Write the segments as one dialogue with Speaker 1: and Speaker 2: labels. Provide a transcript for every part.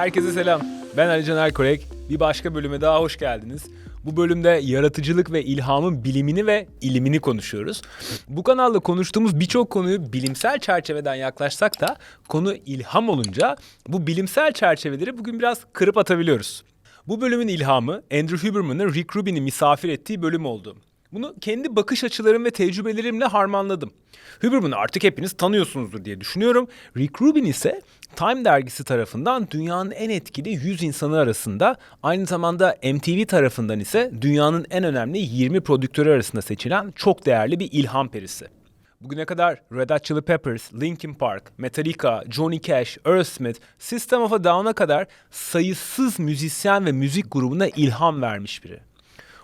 Speaker 1: Herkese selam. Ben Ali Can Erkorek. Bir başka bölüme daha hoş geldiniz. Bu bölümde yaratıcılık ve ilhamın bilimini ve ilimini konuşuyoruz. Bu kanalda konuştuğumuz birçok konuyu bilimsel çerçeveden yaklaşsak da konu ilham olunca bu bilimsel çerçeveleri bugün biraz kırıp atabiliyoruz. Bu bölümün ilhamı Andrew Huberman'ın Rick Rubin'i misafir ettiği bölüm oldu. Bunu kendi bakış açılarım ve tecrübelerimle harmanladım. Huberman'ı artık hepiniz tanıyorsunuzdur diye düşünüyorum. Rick Rubin ise Time dergisi tarafından dünyanın en etkili 100 insanı arasında, aynı zamanda MTV tarafından ise dünyanın en önemli 20 prodüktörü arasında seçilen çok değerli bir ilham perisi. Bugüne kadar Red Hot Chili Peppers, Linkin Park, Metallica, Johnny Cash, Aerosmith, System of a Down'a kadar sayısız müzisyen ve müzik grubuna ilham vermiş biri.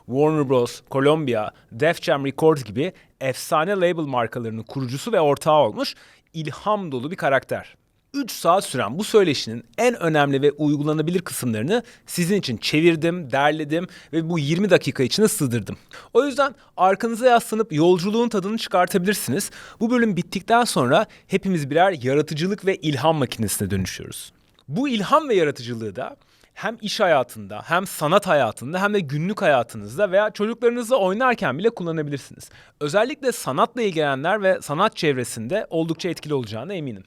Speaker 1: Warner Bros, Columbia, Def Jam Records gibi efsane label markalarının kurucusu ve ortağı olmuş ilham dolu bir karakter. 3 saat süren bu söyleşinin en önemli ve uygulanabilir kısımlarını sizin için çevirdim, derledim ve bu 20 dakika içine sığdırdım. O yüzden arkanıza yaslanıp yolculuğun tadını çıkartabilirsiniz. Bu bölüm bittikten sonra hepimiz birer yaratıcılık ve ilham makinesine dönüşüyoruz. Bu ilham ve yaratıcılığı da hem iş hayatında hem sanat hayatında hem de günlük hayatınızda veya çocuklarınızla oynarken bile kullanabilirsiniz. Özellikle sanatla ilgilenenler ve sanat çevresinde oldukça etkili olacağına eminim.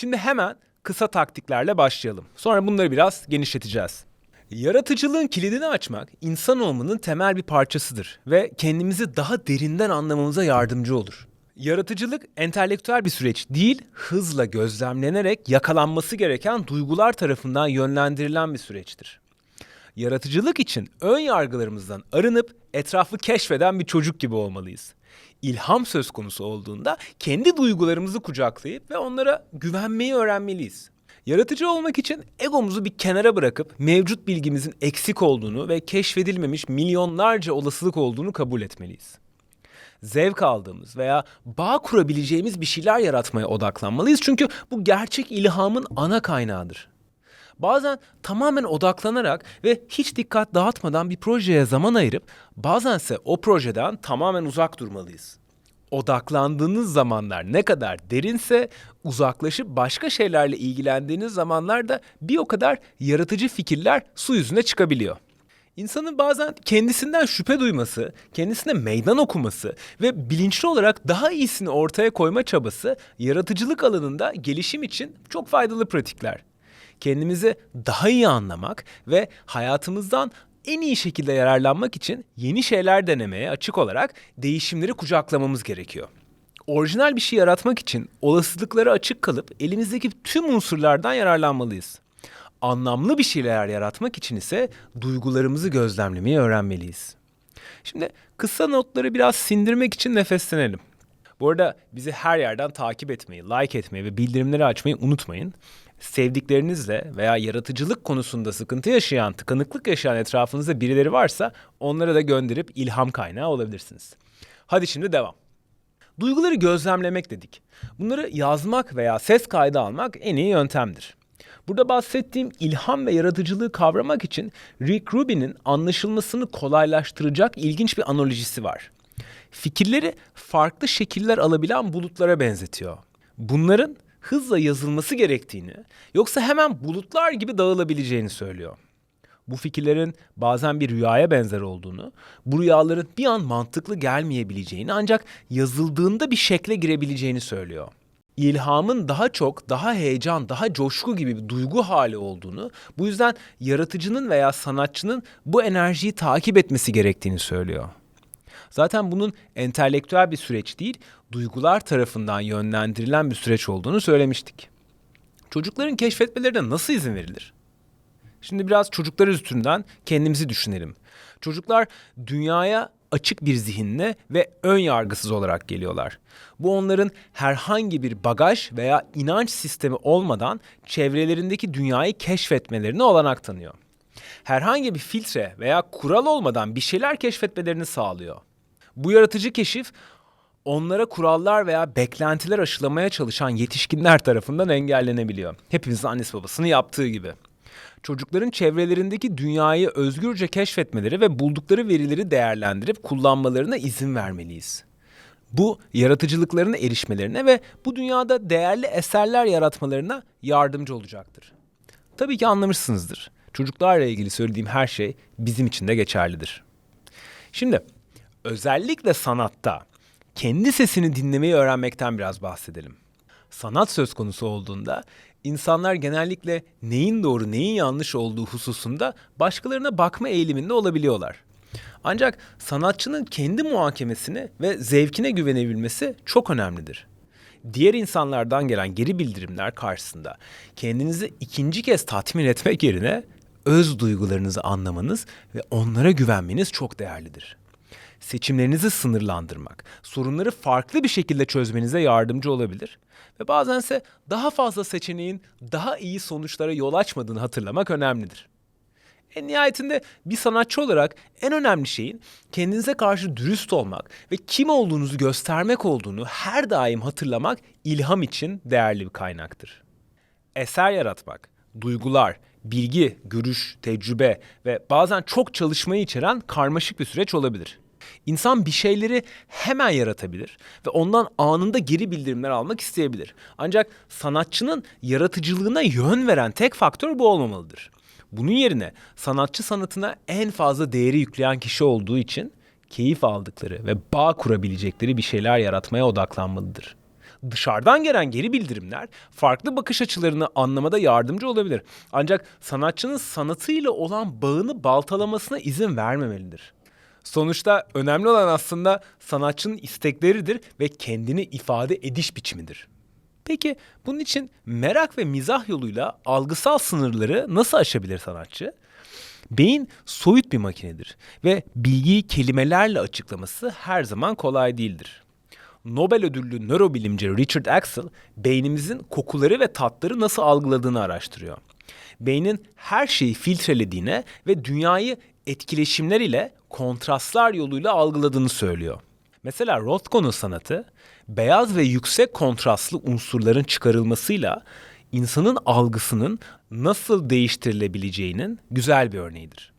Speaker 1: Şimdi hemen kısa taktiklerle başlayalım. Sonra bunları biraz genişleteceğiz. Yaratıcılığın kilidini açmak insan olmanın temel bir parçasıdır ve kendimizi daha derinden anlamamıza yardımcı olur. Yaratıcılık entelektüel bir süreç değil, hızla gözlemlenerek yakalanması gereken duygular tarafından yönlendirilen bir süreçtir. Yaratıcılık için ön yargılarımızdan arınıp etrafı keşfeden bir çocuk gibi olmalıyız. İlham söz konusu olduğunda kendi duygularımızı kucaklayıp ve onlara güvenmeyi öğrenmeliyiz. Yaratıcı olmak için egomuzu bir kenara bırakıp mevcut bilgimizin eksik olduğunu ve keşfedilmemiş milyonlarca olasılık olduğunu kabul etmeliyiz zevk aldığımız veya bağ kurabileceğimiz bir şeyler yaratmaya odaklanmalıyız. Çünkü bu gerçek ilhamın ana kaynağıdır. Bazen tamamen odaklanarak ve hiç dikkat dağıtmadan bir projeye zaman ayırıp bazense o projeden tamamen uzak durmalıyız. Odaklandığınız zamanlar ne kadar derinse uzaklaşıp başka şeylerle ilgilendiğiniz zamanlarda bir o kadar yaratıcı fikirler su yüzüne çıkabiliyor. İnsanın bazen kendisinden şüphe duyması, kendisine meydan okuması ve bilinçli olarak daha iyisini ortaya koyma çabası yaratıcılık alanında gelişim için çok faydalı pratikler. Kendimizi daha iyi anlamak ve hayatımızdan en iyi şekilde yararlanmak için yeni şeyler denemeye açık olarak değişimleri kucaklamamız gerekiyor. Orijinal bir şey yaratmak için olasılıklara açık kalıp elimizdeki tüm unsurlardan yararlanmalıyız anlamlı bir şeyler yaratmak için ise duygularımızı gözlemlemeyi öğrenmeliyiz. Şimdi kısa notları biraz sindirmek için nefeslenelim. Bu arada bizi her yerden takip etmeyi, like etmeyi ve bildirimleri açmayı unutmayın. Sevdiklerinizle veya yaratıcılık konusunda sıkıntı yaşayan, tıkanıklık yaşayan etrafınızda birileri varsa onlara da gönderip ilham kaynağı olabilirsiniz. Hadi şimdi devam. Duyguları gözlemlemek dedik. Bunları yazmak veya ses kaydı almak en iyi yöntemdir. Burada bahsettiğim ilham ve yaratıcılığı kavramak için Rick Rubin'in anlaşılmasını kolaylaştıracak ilginç bir analojisi var. Fikirleri farklı şekiller alabilen bulutlara benzetiyor. Bunların hızla yazılması gerektiğini, yoksa hemen bulutlar gibi dağılabileceğini söylüyor. Bu fikirlerin bazen bir rüyaya benzer olduğunu, bu rüyaların bir an mantıklı gelmeyebileceğini ancak yazıldığında bir şekle girebileceğini söylüyor ilhamın daha çok, daha heyecan, daha coşku gibi bir duygu hali olduğunu, bu yüzden yaratıcının veya sanatçının bu enerjiyi takip etmesi gerektiğini söylüyor. Zaten bunun entelektüel bir süreç değil, duygular tarafından yönlendirilen bir süreç olduğunu söylemiştik. Çocukların keşfetmelerine nasıl izin verilir? Şimdi biraz çocuklar üstünden kendimizi düşünelim. Çocuklar dünyaya açık bir zihinle ve ön yargısız olarak geliyorlar. Bu onların herhangi bir bagaj veya inanç sistemi olmadan çevrelerindeki dünyayı keşfetmelerine olanak tanıyor. Herhangi bir filtre veya kural olmadan bir şeyler keşfetmelerini sağlıyor. Bu yaratıcı keşif onlara kurallar veya beklentiler aşılamaya çalışan yetişkinler tarafından engellenebiliyor. Hepimizin annesi babasını yaptığı gibi çocukların çevrelerindeki dünyayı özgürce keşfetmeleri ve buldukları verileri değerlendirip kullanmalarına izin vermeliyiz. Bu yaratıcılıklarına erişmelerine ve bu dünyada değerli eserler yaratmalarına yardımcı olacaktır. Tabii ki anlamışsınızdır. Çocuklarla ilgili söylediğim her şey bizim için de geçerlidir. Şimdi özellikle sanatta kendi sesini dinlemeyi öğrenmekten biraz bahsedelim. Sanat söz konusu olduğunda insanlar genellikle neyin doğru neyin yanlış olduğu hususunda başkalarına bakma eğiliminde olabiliyorlar. Ancak sanatçının kendi muhakemesine ve zevkine güvenebilmesi çok önemlidir. Diğer insanlardan gelen geri bildirimler karşısında kendinizi ikinci kez tatmin etmek yerine öz duygularınızı anlamanız ve onlara güvenmeniz çok değerlidir. Seçimlerinizi sınırlandırmak, sorunları farklı bir şekilde çözmenize yardımcı olabilir ve bazense daha fazla seçeneğin daha iyi sonuçlara yol açmadığını hatırlamak önemlidir. En nihayetinde bir sanatçı olarak en önemli şeyin kendinize karşı dürüst olmak ve kim olduğunuzu göstermek olduğunu her daim hatırlamak ilham için değerli bir kaynaktır. Eser yaratmak, duygular, bilgi, görüş, tecrübe ve bazen çok çalışmayı içeren karmaşık bir süreç olabilir. İnsan bir şeyleri hemen yaratabilir ve ondan anında geri bildirimler almak isteyebilir. Ancak sanatçının yaratıcılığına yön veren tek faktör bu olmamalıdır. Bunun yerine sanatçı sanatına en fazla değeri yükleyen kişi olduğu için keyif aldıkları ve bağ kurabilecekleri bir şeyler yaratmaya odaklanmalıdır. Dışarıdan gelen geri bildirimler farklı bakış açılarını anlamada yardımcı olabilir. Ancak sanatçının sanatıyla olan bağını baltalamasına izin vermemelidir. Sonuçta önemli olan aslında sanatçının istekleridir ve kendini ifade ediş biçimidir. Peki bunun için merak ve mizah yoluyla algısal sınırları nasıl aşabilir sanatçı? Beyin soyut bir makinedir ve bilgiyi kelimelerle açıklaması her zaman kolay değildir. Nobel ödüllü nörobilimci Richard Axel beynimizin kokuları ve tatları nasıl algıladığını araştırıyor. Beynin her şeyi filtrelediğine ve dünyayı etkileşimler ile kontrastlar yoluyla algıladığını söylüyor. Mesela Rothko'nun sanatı beyaz ve yüksek kontrastlı unsurların çıkarılmasıyla insanın algısının nasıl değiştirilebileceğinin güzel bir örneğidir.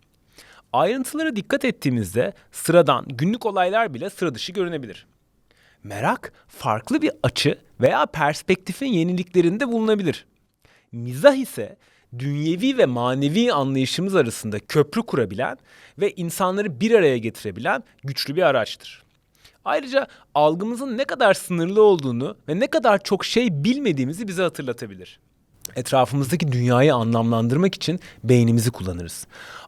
Speaker 1: Ayrıntılara dikkat ettiğimizde sıradan günlük olaylar bile sıra dışı görünebilir. Merak farklı bir açı veya perspektifin yeniliklerinde bulunabilir. Mizah ise dünyevi ve manevi anlayışımız arasında köprü kurabilen ve insanları bir araya getirebilen güçlü bir araçtır. Ayrıca algımızın ne kadar sınırlı olduğunu ve ne kadar çok şey bilmediğimizi bize hatırlatabilir. Etrafımızdaki dünyayı anlamlandırmak için beynimizi kullanırız.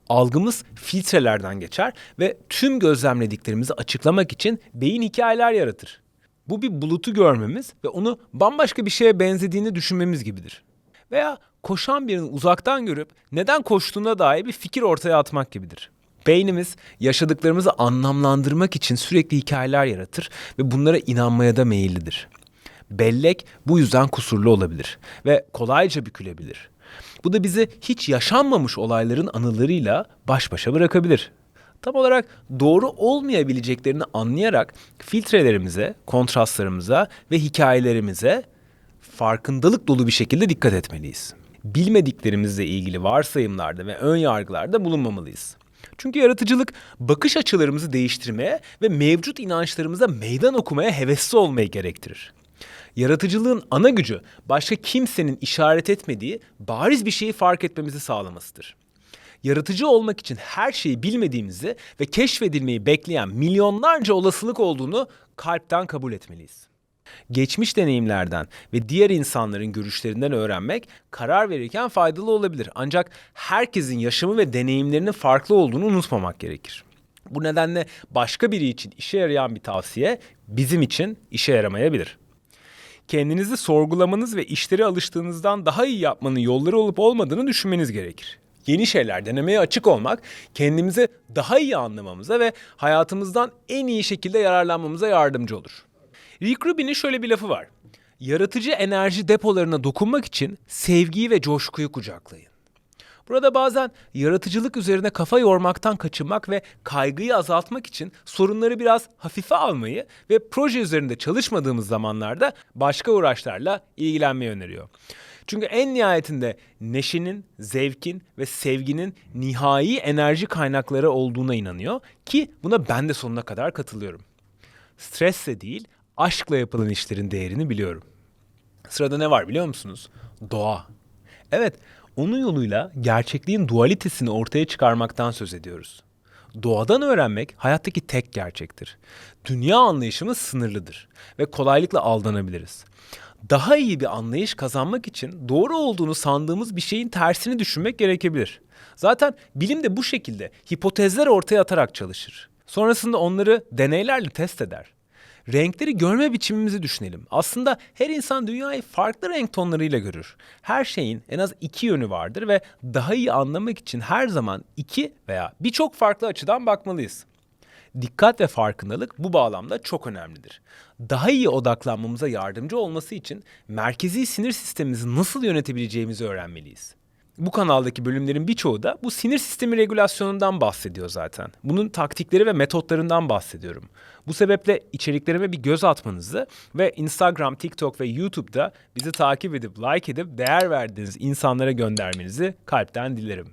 Speaker 1: Algımız filtrelerden geçer ve tüm gözlemlediklerimizi açıklamak için beyin hikayeler yaratır. Bu bir bulutu görmemiz ve onu bambaşka bir şeye benzediğini düşünmemiz gibidir. Veya koşan birini uzaktan görüp neden koştuğuna dair bir fikir ortaya atmak gibidir. Beynimiz yaşadıklarımızı anlamlandırmak için sürekli hikayeler yaratır ve bunlara inanmaya da meyillidir. Bellek bu yüzden kusurlu olabilir ve kolayca bükülebilir. Bu da bizi hiç yaşanmamış olayların anılarıyla baş başa bırakabilir. Tam olarak doğru olmayabileceklerini anlayarak filtrelerimize, kontrastlarımıza ve hikayelerimize farkındalık dolu bir şekilde dikkat etmeliyiz. Bilmediklerimizle ilgili varsayımlarda ve ön yargılarda bulunmamalıyız. Çünkü yaratıcılık bakış açılarımızı değiştirmeye ve mevcut inançlarımıza meydan okumaya hevesli olmayı gerektirir. Yaratıcılığın ana gücü başka kimsenin işaret etmediği bariz bir şeyi fark etmemizi sağlamasıdır. Yaratıcı olmak için her şeyi bilmediğimizi ve keşfedilmeyi bekleyen milyonlarca olasılık olduğunu kalpten kabul etmeliyiz. Geçmiş deneyimlerden ve diğer insanların görüşlerinden öğrenmek karar verirken faydalı olabilir. Ancak herkesin yaşamı ve deneyimlerinin farklı olduğunu unutmamak gerekir. Bu nedenle başka biri için işe yarayan bir tavsiye bizim için işe yaramayabilir. Kendinizi sorgulamanız ve işleri alıştığınızdan daha iyi yapmanın yolları olup olmadığını düşünmeniz gerekir. Yeni şeyler denemeye açık olmak kendimizi daha iyi anlamamıza ve hayatımızdan en iyi şekilde yararlanmamıza yardımcı olur. Rick Rubin'in şöyle bir lafı var. Yaratıcı enerji depolarına dokunmak için sevgiyi ve coşkuyu kucaklayın. Burada bazen yaratıcılık üzerine kafa yormaktan kaçınmak ve kaygıyı azaltmak için sorunları biraz hafife almayı ve proje üzerinde çalışmadığımız zamanlarda başka uğraşlarla ilgilenmeyi öneriyor. Çünkü en nihayetinde neşenin, zevkin ve sevginin nihai enerji kaynakları olduğuna inanıyor ki buna ben de sonuna kadar katılıyorum. Stresle değil, aşkla yapılan işlerin değerini biliyorum. Sırada ne var biliyor musunuz? Doğa. Evet, Onun yoluyla gerçekliğin dualitesini ortaya çıkarmaktan söz ediyoruz. Doğadan öğrenmek hayattaki tek gerçektir. Dünya anlayışımız sınırlıdır ve kolaylıkla aldanabiliriz. Daha iyi bir anlayış kazanmak için doğru olduğunu sandığımız bir şeyin tersini düşünmek gerekebilir. Zaten bilim de bu şekilde hipotezler ortaya atarak çalışır. Sonrasında onları deneylerle test eder. Renkleri görme biçimimizi düşünelim. Aslında her insan dünyayı farklı renk tonlarıyla görür. Her şeyin en az iki yönü vardır ve daha iyi anlamak için her zaman iki veya birçok farklı açıdan bakmalıyız. Dikkat ve farkındalık bu bağlamda çok önemlidir. Daha iyi odaklanmamıza yardımcı olması için merkezi sinir sistemimizi nasıl yönetebileceğimizi öğrenmeliyiz. Bu kanaldaki bölümlerin birçoğu da bu sinir sistemi regülasyonundan bahsediyor zaten. Bunun taktikleri ve metotlarından bahsediyorum. Bu sebeple içeriklerime bir göz atmanızı ve Instagram, TikTok ve YouTube'da bizi takip edip like edip değer verdiğiniz insanlara göndermenizi kalpten dilerim.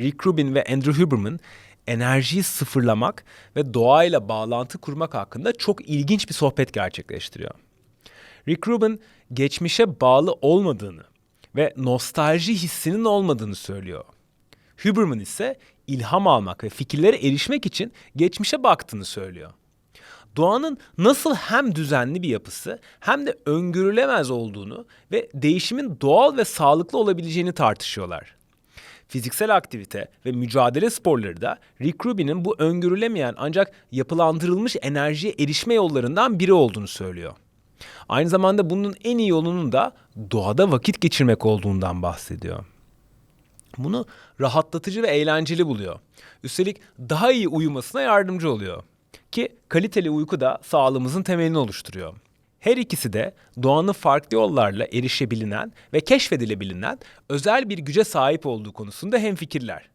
Speaker 1: Rick Rubin ve Andrew Huberman enerjiyi sıfırlamak ve doğayla bağlantı kurmak hakkında çok ilginç bir sohbet gerçekleştiriyor. Rick Rubin geçmişe bağlı olmadığını ve nostalji hissinin olmadığını söylüyor. Huberman ise ilham almak ve fikirlere erişmek için geçmişe baktığını söylüyor. Doğanın nasıl hem düzenli bir yapısı hem de öngörülemez olduğunu ve değişimin doğal ve sağlıklı olabileceğini tartışıyorlar. Fiziksel aktivite ve mücadele sporları da Rick Rubin'in bu öngörülemeyen ancak yapılandırılmış enerjiye erişme yollarından biri olduğunu söylüyor. Aynı zamanda bunun en iyi yolunun da doğada vakit geçirmek olduğundan bahsediyor. Bunu rahatlatıcı ve eğlenceli buluyor. Üstelik daha iyi uyumasına yardımcı oluyor. Ki kaliteli uyku da sağlığımızın temelini oluşturuyor. Her ikisi de doğanın farklı yollarla erişebilinen ve keşfedilebilinen özel bir güce sahip olduğu konusunda hemfikirler.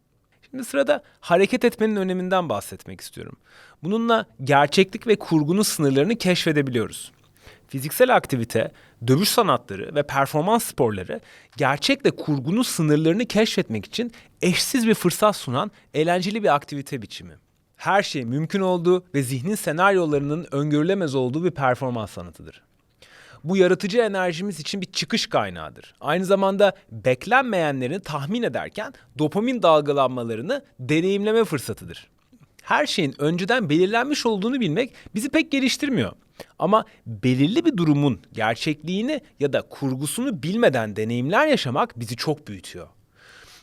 Speaker 1: Şimdi sırada hareket etmenin öneminden bahsetmek istiyorum. Bununla gerçeklik ve kurgunun sınırlarını keşfedebiliyoruz. Fiziksel aktivite, dövüş sanatları ve performans sporları gerçekle kurgunun sınırlarını keşfetmek için eşsiz bir fırsat sunan eğlenceli bir aktivite biçimi. Her şey mümkün olduğu ve zihnin senaryolarının öngörülemez olduğu bir performans sanatıdır. Bu yaratıcı enerjimiz için bir çıkış kaynağıdır. Aynı zamanda beklenmeyenlerini tahmin ederken dopamin dalgalanmalarını deneyimleme fırsatıdır. Her şeyin önceden belirlenmiş olduğunu bilmek bizi pek geliştirmiyor. Ama belirli bir durumun gerçekliğini ya da kurgusunu bilmeden deneyimler yaşamak bizi çok büyütüyor.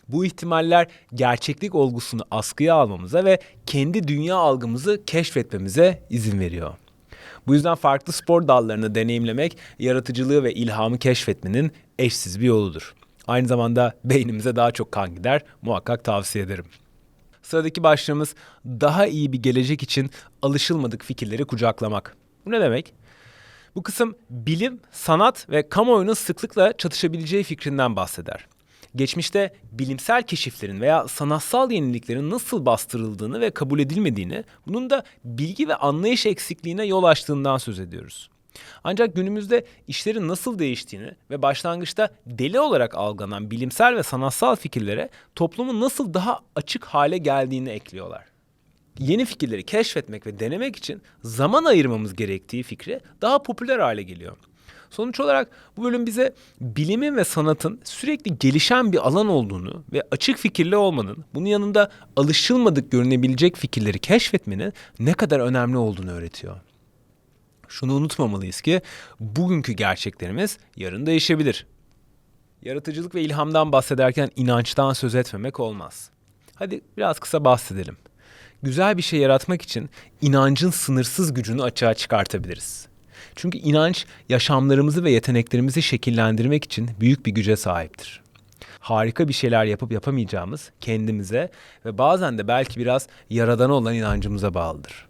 Speaker 1: Bu ihtimaller gerçeklik olgusunu askıya almamıza ve kendi dünya algımızı keşfetmemize izin veriyor. Bu yüzden farklı spor dallarını deneyimlemek yaratıcılığı ve ilhamı keşfetmenin eşsiz bir yoludur. Aynı zamanda beynimize daha çok kan gider, muhakkak tavsiye ederim. Sıradaki başlığımız daha iyi bir gelecek için alışılmadık fikirleri kucaklamak. Bu ne demek? Bu kısım bilim, sanat ve kamuoyunun sıklıkla çatışabileceği fikrinden bahseder. Geçmişte bilimsel keşiflerin veya sanatsal yeniliklerin nasıl bastırıldığını ve kabul edilmediğini, bunun da bilgi ve anlayış eksikliğine yol açtığından söz ediyoruz. Ancak günümüzde işlerin nasıl değiştiğini ve başlangıçta deli olarak algılanan bilimsel ve sanatsal fikirlere toplumun nasıl daha açık hale geldiğini ekliyorlar. Yeni fikirleri keşfetmek ve denemek için zaman ayırmamız gerektiği fikri daha popüler hale geliyor. Sonuç olarak bu bölüm bize bilimin ve sanatın sürekli gelişen bir alan olduğunu ve açık fikirli olmanın, bunun yanında alışılmadık görünebilecek fikirleri keşfetmenin ne kadar önemli olduğunu öğretiyor. Şunu unutmamalıyız ki bugünkü gerçeklerimiz yarın değişebilir. Yaratıcılık ve ilhamdan bahsederken inançtan söz etmemek olmaz. Hadi biraz kısa bahsedelim. Güzel bir şey yaratmak için inancın sınırsız gücünü açığa çıkartabiliriz. Çünkü inanç yaşamlarımızı ve yeteneklerimizi şekillendirmek için büyük bir güce sahiptir. Harika bir şeyler yapıp yapamayacağımız kendimize ve bazen de belki biraz yaradana olan inancımıza bağlıdır.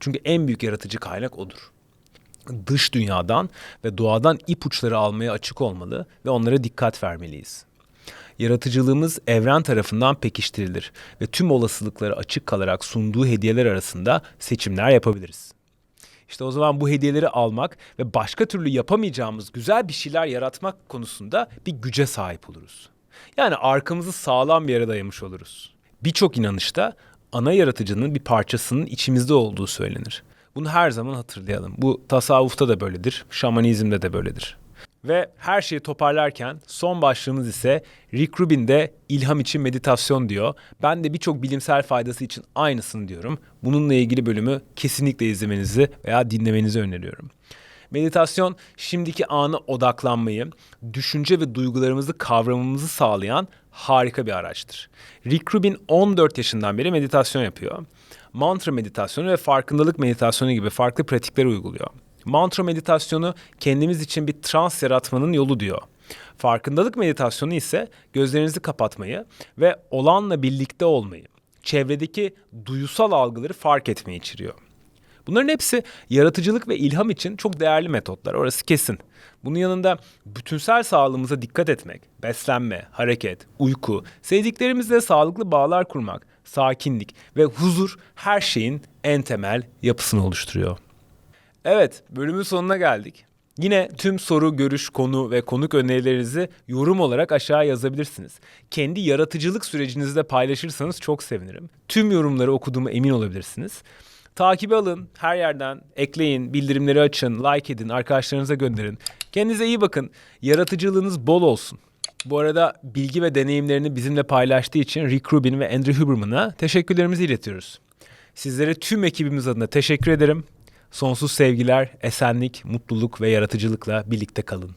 Speaker 1: Çünkü en büyük yaratıcı kaynak odur. Dış dünyadan ve doğadan ipuçları almaya açık olmalı ve onlara dikkat vermeliyiz. Yaratıcılığımız evren tarafından pekiştirilir ve tüm olasılıklara açık kalarak sunduğu hediyeler arasında seçimler yapabiliriz. İşte o zaman bu hediyeleri almak ve başka türlü yapamayacağımız güzel bir şeyler yaratmak konusunda bir güce sahip oluruz. Yani arkamızı sağlam bir yere dayamış oluruz. Birçok inanışta ana yaratıcının bir parçasının içimizde olduğu söylenir. Bunu her zaman hatırlayalım. Bu tasavvufta da böyledir, şamanizmde de böyledir. Ve her şeyi toparlarken son başlığımız ise Rick Rubin de ilham için meditasyon diyor. Ben de birçok bilimsel faydası için aynısını diyorum. Bununla ilgili bölümü kesinlikle izlemenizi veya dinlemenizi öneriyorum. Meditasyon şimdiki ana odaklanmayı, düşünce ve duygularımızı kavramamızı sağlayan harika bir araçtır. Rick Rubin 14 yaşından beri meditasyon yapıyor. Mantra meditasyonu ve farkındalık meditasyonu gibi farklı pratikler uyguluyor. Mantra meditasyonu kendimiz için bir trans yaratmanın yolu diyor. Farkındalık meditasyonu ise gözlerinizi kapatmayı ve olanla birlikte olmayı, çevredeki duyusal algıları fark etmeyi içeriyor. Bunların hepsi yaratıcılık ve ilham için çok değerli metotlar. Orası kesin. Bunun yanında bütünsel sağlığımıza dikkat etmek, beslenme, hareket, uyku, sevdiklerimizle sağlıklı bağlar kurmak, sakinlik ve huzur her şeyin en temel yapısını oluşturuyor. Evet, bölümün sonuna geldik. Yine tüm soru, görüş, konu ve konuk önerilerinizi yorum olarak aşağı yazabilirsiniz. Kendi yaratıcılık sürecinizde paylaşırsanız çok sevinirim. Tüm yorumları okuduğuma emin olabilirsiniz. Takibi alın, her yerden ekleyin, bildirimleri açın, like edin, arkadaşlarınıza gönderin. Kendinize iyi bakın, yaratıcılığınız bol olsun. Bu arada bilgi ve deneyimlerini bizimle paylaştığı için Rick Rubin ve Andrew Huberman'a teşekkürlerimizi iletiyoruz. Sizlere tüm ekibimiz adına teşekkür ederim. Sonsuz sevgiler, esenlik, mutluluk ve yaratıcılıkla birlikte kalın.